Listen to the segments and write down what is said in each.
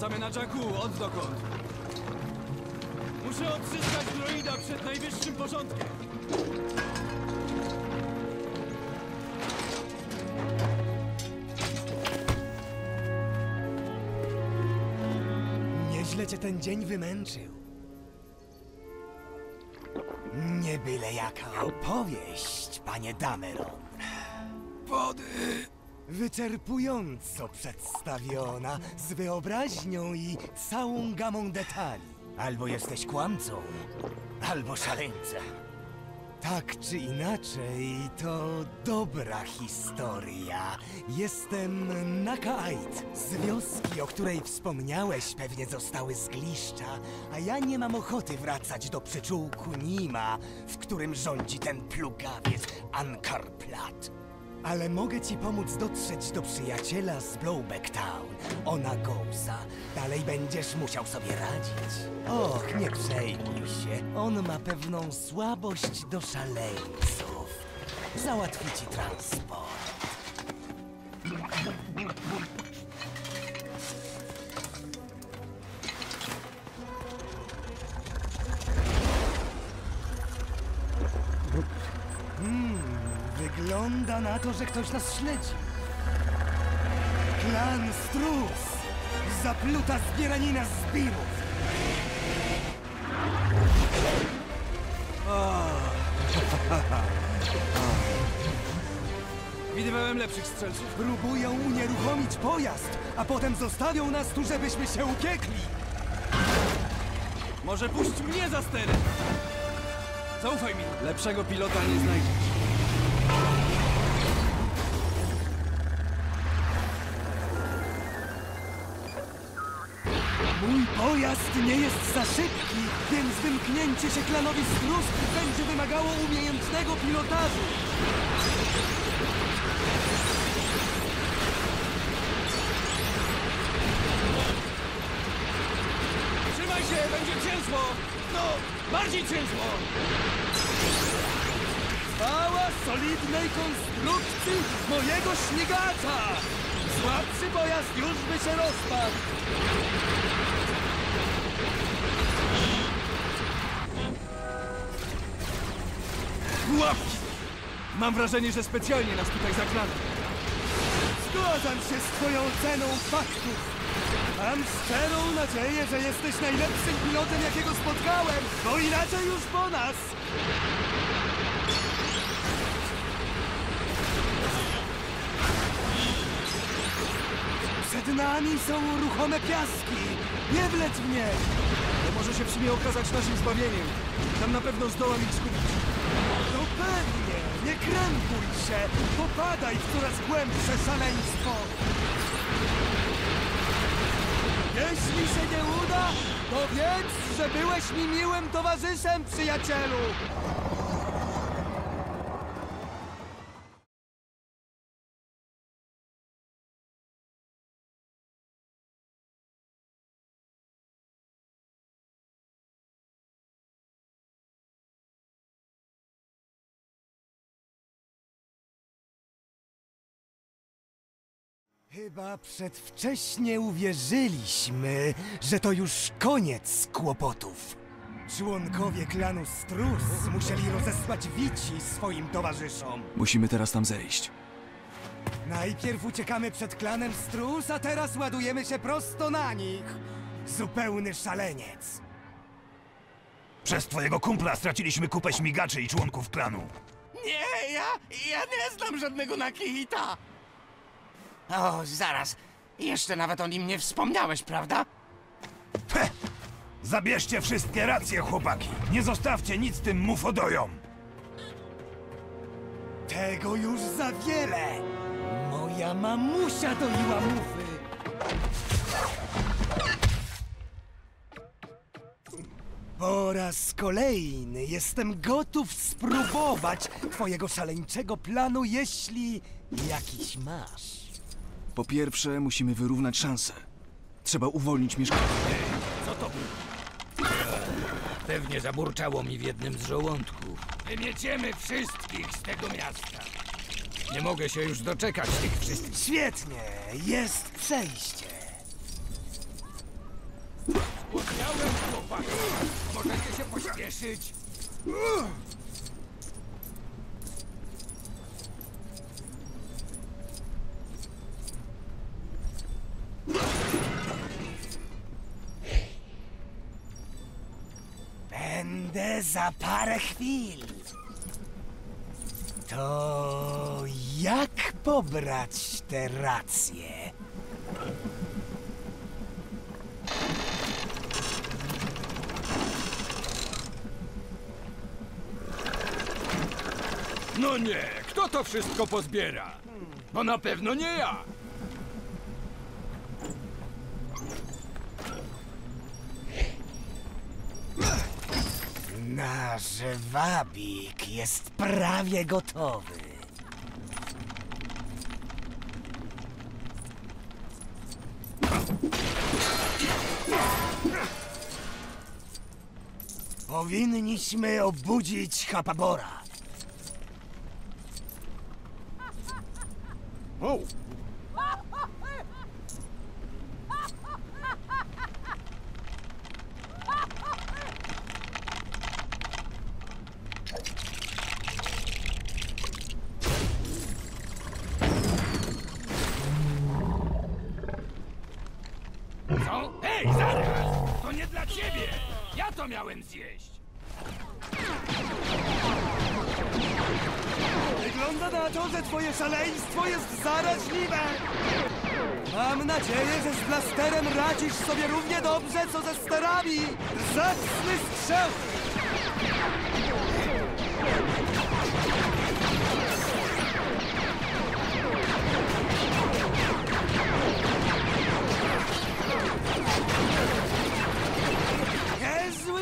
Wracamy na Jakku, od dokąd? Muszę odzyskać droida przed najwyższym porządkiem. Nieźle cię ten dzień wymęczył. Nie byle jaka opowieść, panie Dameron. Wody! Wyczerpująco przedstawiona, z wyobraźnią i całą gamą detali. Albo jesteś kłamcą, albo szaleńcem. Tak czy inaczej, to dobra historia. Jestem Nakait. Z wioski, o której wspomniałeś, pewnie zostały zgliszcza, a ja nie mam ochoty wracać do przyczółku Nima, w którym rządzi ten plugawiec Ankarplat. Ale mogę ci pomóc dotrzeć do przyjaciela z Blowback Town, ona Gousa. Dalej będziesz musiał sobie radzić. Och, nie przejmuj się. On ma pewną słabość do szaleńców. Załatwi ci transport. Wygląda na to, że ktoś nas śledzi. Klan Strus! Zapluta zbieranina zbirów! Widywałem lepszych strzelców. Próbują unieruchomić pojazd, a potem zostawią nas tu, żebyśmy się upiekli! Może puść mnie za sterem! Zaufaj mi, lepszego pilota nie znajdziesz. Pojazd nie jest za szybki, więc wymknięcie się klanowi Strus będzie wymagało umiejętnego pilotażu. Trzymaj się, będzie ciężło! No, bardziej ciężło! Chwała solidnej konstrukcji mojego śmigacza! Słabszy pojazd już by się rozpadł! Łapki! Mam wrażenie, że specjalnie nas tutaj zaklano. Zgadzam się z twoją oceną faktów. Mam szczerą nadzieję, że jesteś najlepszym pilotem, jakiego spotkałem, bo inaczej już po nas. Przed nami są ruchome piaski. Nie wleć mnie! To może się w sumie okazać naszym zbawieniem. Tam na pewno zdołam ich skupić. No pewnie! Nie krępuj się! Popadaj w coraz głębsze szaleństwo! Jeśli się nie uda, to wiedz, że byłeś mi miłym towarzyszem, przyjacielu! Chyba przedwcześnie uwierzyliśmy, że to już koniec kłopotów. Członkowie klanu Strus musieli rozesłać wici swoim towarzyszom. Musimy teraz tam zejść. Najpierw uciekamy przed klanem Strus, a teraz ładujemy się prosto na nich. Zupełny szaleniec. Przez twojego kumpla straciliśmy kupę śmigaczy i członków klanu. Nie, ja, ja nie znam żadnego Nakita. O, zaraz. Jeszcze nawet o nim nie wspomniałeś, prawda? Heh! Zabierzcie wszystkie racje, chłopaki. Nie zostawcie nic tym mufodojom. Tego już za wiele! Moja mamusia doiła mufy! Po raz kolejny jestem gotów spróbować twojego szaleńczego planu, jeśli jakiś masz. Po pierwsze, musimy wyrównać szanse. Trzeba uwolnić mieszkańców. Co to było? Pewnie zaburczało mi w jednym z żołądków. Wymieciemy wszystkich z tego miasta. Nie mogę się już doczekać tych wszystkich. Świetnie, jest przejście. chłopaki. Możecie się pośpieszyć. Za parę chwil. To jak pobrać te racje? No nie, kto to wszystko pozbiera? Bo na pewno nie ja. Nasz wabik jest prawie gotowy. Powinniśmy obudzić Hapabora. O, miałem zjeść! Wygląda na to, że twoje szaleństwo jest zaraźliwe. Mam nadzieję, że z blasterem radzisz sobie równie dobrze, co ze sterami. Zacny strzał!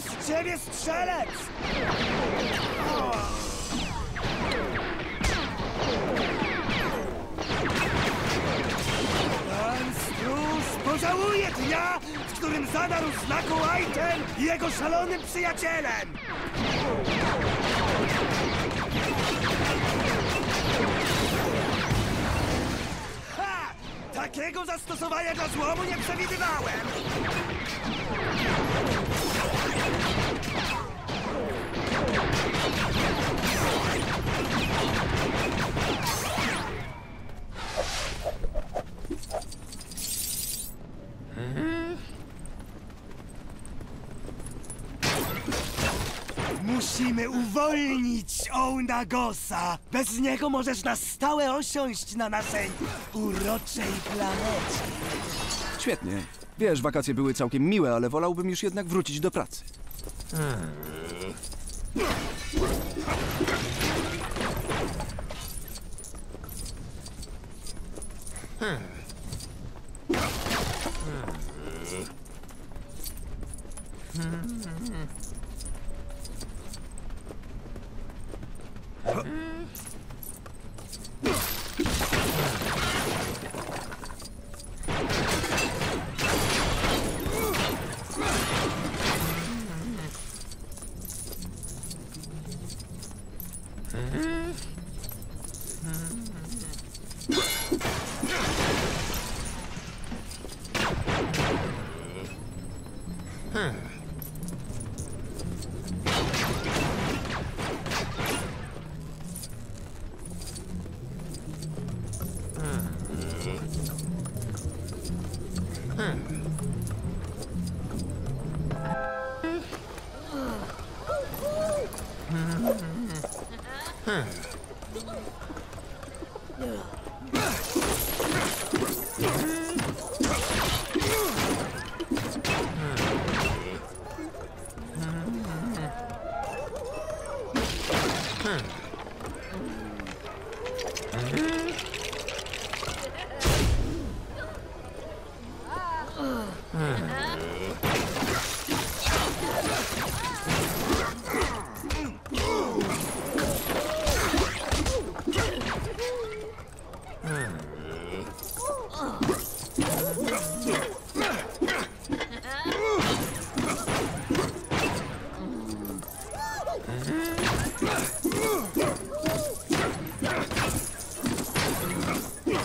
Z ciebie strzelec! Pan Stróż pożałuje dnia, w którym zadarł znaku jego szalonym przyjacielem! Ha! Takiego zastosowania dla złomu nie przewidywałem! Uwolnić Ołnagosa! Bez niego możesz na stałe osiąść na naszej uroczej planecie. Świetnie. Wiesz, wakacje były całkiem miłe, ale wolałbym już jednak wrócić do pracy. Hmm. Hmm. Hmm. hmm. Hmm. Hmm.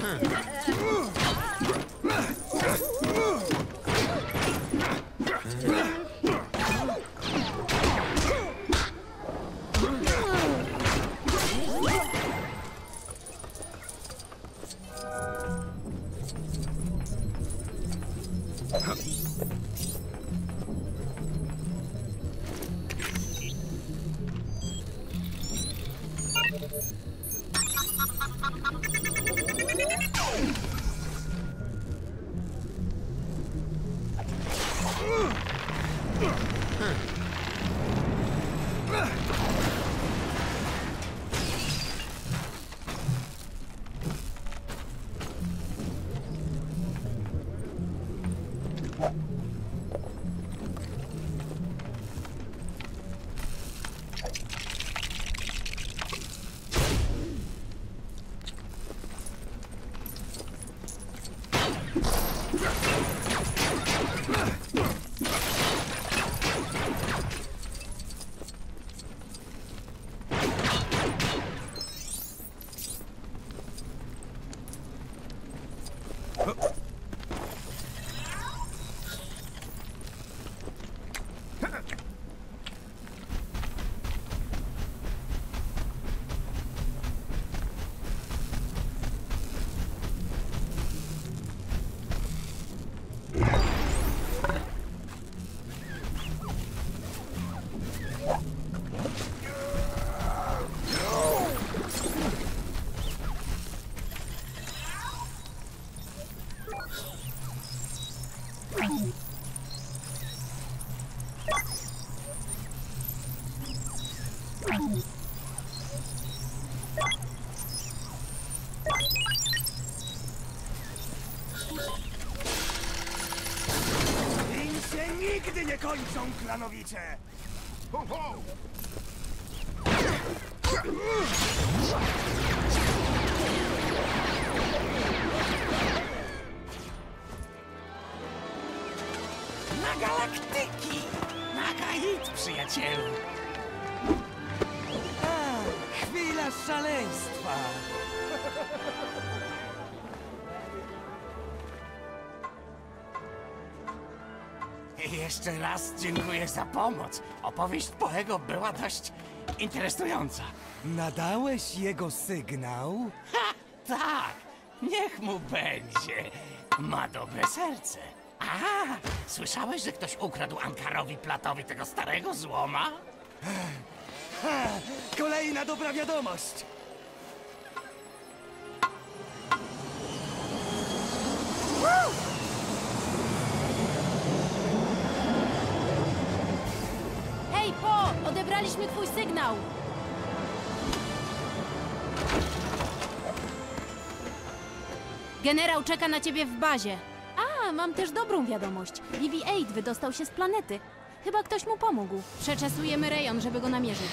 hmm. Im się nigdy nie kończą, klanowicze! Ho, ho! Na galaktyki! Na Kaid, przyjacielu! Szaleństwa! Jeszcze raz dziękuję za pomoc. Opowieść Poego była dość interesująca. Nadałeś jego sygnał? Ha! Tak! Niech mu będzie. Ma dobre serce. A, słyszałeś, że ktoś ukradł Ankarowi Platowi tego starego złoma? Ha, kolejna dobra wiadomość! Hej, Po! Odebraliśmy twój sygnał! Generał czeka na ciebie w bazie. A, mam też dobrą wiadomość. BB-8 wydostał się z planety. Chyba ktoś mu pomógł. Przeczesujemy rejon, żeby go namierzyć.